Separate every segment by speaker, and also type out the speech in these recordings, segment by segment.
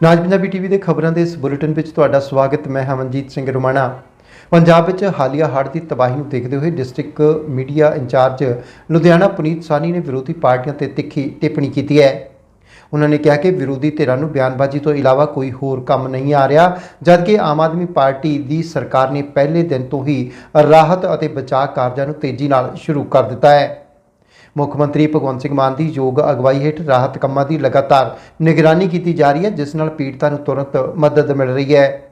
Speaker 1: ਨਾਜ Punjabi TV ਦੇ ਖਬਰਾਂ ਦੇ ਇਸ ਬੁਲੇਟਿਨ ਵਿੱਚ ਤੁਹਾਡਾ ਸਵਾਗਤ, ਮੈਂ ਹਮਨਜੀਤ ਸਿੰਘ ਰੋਮਾਣਾ। ਪੰਜਾਬ ਵਿੱਚ ਹਾਲੀਆ ਹੜ੍ਹ ਦੀ ਤਬਾਹੀ ਨੂੰ ਦੇਖਦੇ ਹੋਏ district media incharge Ludhiana Puneet Sani ਨੇ ਵਿਰੋਧੀ ਪਾਰਟੀਆਂ ਤੇ ਤਿੱਖੀ ਟਿੱਪਣੀ ਕੀਤੀ ਹੈ। ਉਹਨਾਂ ਨੇ ਕਿਹਾ ਕਿ ਵਿਰੋਧੀ ਧਿਰਾਂ ਨੂੰ ਬਿਆਨਬਾਜ਼ੀ ਤੋਂ ਇਲਾਵਾ ਕੋਈ ਹੋਰ ਕੰਮ ਨਹੀਂ ਆ ਰਿਹਾ, ਜਦਕਿ ਆਮ ਆਦਮੀ ਪਾਰਟੀ ਦੀ ਸਰਕਾਰ ਨੇ ਪਹਿਲੇ ਦਿਨ ਤੋਂ ਹੀ ਰਾਹਤ ਅਤੇ ਬਚਾਅ ਕਾਰਜਾਂ ਨੂੰ ਤੇਜ਼ੀ ਨਾਲ ਸ਼ੁਰੂ ਕਰ ਦਿੱਤਾ ਹੈ। ਮੁੱਖ ਮੰਤਰੀ ਭਗਵੰਤ ਸਿੰਘ ਮਾਨ ਦੀ ਯੋਗ ਅਗਵਾਈ ਹੇਠ ਰਾਹਤ ਕੰਮਾਂ ਦੀ ਲਗਾਤਾਰ ਨਿਗਰਾਨੀ ਕੀਤੀ ਜਾ ਰਹੀ ਹੈ, ਜਿਸ ਨਾਲ ਪੀੜਤਾਂ ਨੂੰ ਤੁਰੰਤ ਮਦਦ ਮਿਲ ਰਹੀ ਹੈ।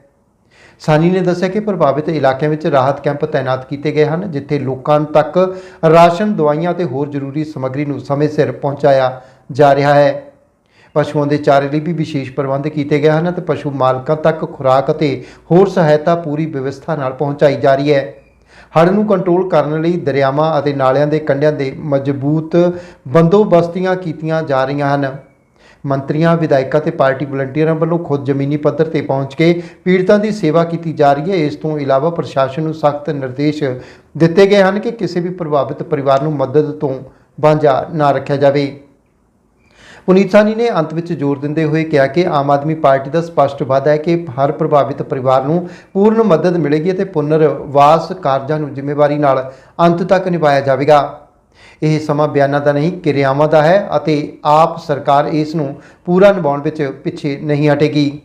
Speaker 1: ਸਾਨੀ ਨੇ ਦੱਸਿਆ ਕਿ ਪ੍ਰਭਾਵਿਤ ਇਲਾਕਿਆਂ ਵਿੱਚ ਰਾਹਤ ਕੈਂਪ ਤਾਇਨਾਤ ਕੀਤੇ ਗਏ ਹਨ, ਜਿੱਥੇ ਲੋਕਾਂ ਤੱਕ ਰਾਸ਼ਨ, ਦਵਾਈਆਂ ਤੇ ਹੋਰ ਜ਼ਰੂਰੀ ਸਮੱਗਰੀ ਨੂੰ ਸਮੇਂ ਸਿਰ ਪਹੁੰਚਾਇਆ ਜਾ ਰਿਹਾ ਹੈ। ਪਸ਼ੂਆਂ ਦੇ ਚਾਰੇ ਲਈ ਵੀ ਵਿਸ਼ੇਸ਼ ਪ੍ਰਬੰਧ ਕੀਤੇ ਗਏ ਹਨ ਅਤੇ ਪਸ਼ੂ ਮਾਲਕਾਂ ਤੱਕ ਖੁਰਾਕ ਅਤੇ ਹੋਰ ਸਹਾਇਤਾ ਪੂਰੀ ਵਿਵਸਥਾ ਨਾਲ ਪਹੁੰਚਾਈ ਜਾ ਰਹੀ ਹੈ। ਹੜ੍ਹ ਨੂੰ ਕੰਟਰੋਲ ਕਰਨ ਲਈ ਦਰਿਆਵਾਂ ਅਤੇ ਨਾਲਿਆਂ ਦੇ ਕੰਢਿਆਂ ਦੇ ਮਜ਼ਬੂਤ ਬੰਦੋਬਸਤੀਆਂ ਕੀਤੀਆਂ ਜਾ ਰਹੀਆਂ ਹਨ। ਮੰਤਰੀਆਂ, ਵਿਧਾਇਕਾਂ ਤੇ ਪਾਰਟੀ ਵਲੰਟੀਅਰਾਂ ਵੱਲੋਂ ਖੁਦ ਜ਼ਮੀਨੀ ਪੱਧਰ ਤੇ ਪਹੁੰਚ ਕੇ ਪੀੜਤਾਂ ਦੀ ਸੇਵਾ ਕੀਤੀ ਜਾ ਰਹੀ ਹੈ। ਇਸ ਤੋਂ ਇਲਾਵਾ ਪ੍ਰਸ਼ਾਸਨ ਨੂੰ ਸਖਤ ਨਿਰਦੇਸ਼ ਦਿੱਤੇ ਗਏ ਹਨ ਕਿ ਕਿਸੇ ਵੀ ਪ੍ਰਭਾਵਿਤ ਪਰਿਵਾਰ ਨੂੰ ਮਦਦ ਤੋਂ ਵਾਂਝਾ ਨਾ ਰੱਖਿਆ ਜਾਵੇ। ਪੁਨੀਤ ਸਾਨੀ ਨੇ ਅੰਤ ਵਿੱਚ ਜ਼ੋਰ ਦਿੰਦੇ ਹੋਏ ਕਿਹਾ ਕਿ ਆਮ ਆਦਮੀ ਪਾਰਟੀ ਦਾ ਸਪਸ਼ਟ ਵਾਅਦਾ ਹੈ ਕਿ ਹਰ ਪ੍ਰਭਾਵਿਤ ਪਰਿਵਾਰ ਨੂੰ ਪੂਰਨ ਮਦਦ ਮਿਲੇਗੀ ਅਤੇ ਪੁਨਰਵਾਸ ਕਾਰਜਾਂ ਨੂੰ ਜ਼ਿੰਮੇਵਾਰੀ ਨਾਲ ਅੰਤ ਤੱਕ ਨਿਭਾਇਆ ਜਾਵੇਗਾ। ਇਹ ਸਮਾਂ ਬਿਆਨਾਂ ਦਾ ਨਹੀਂ, ਕਿਰਿਆਵਾਂ ਦਾ ਹੈ ਅਤੇ ਆਪ ਸਰਕਾਰ ਇਸ ਨੂੰ ਪੂਰਾ ਨਿਭਾਉਣ ਵਿੱਚ ਪਿੱਛੇ ਨਹੀਂ ਹਟੇਗੀ।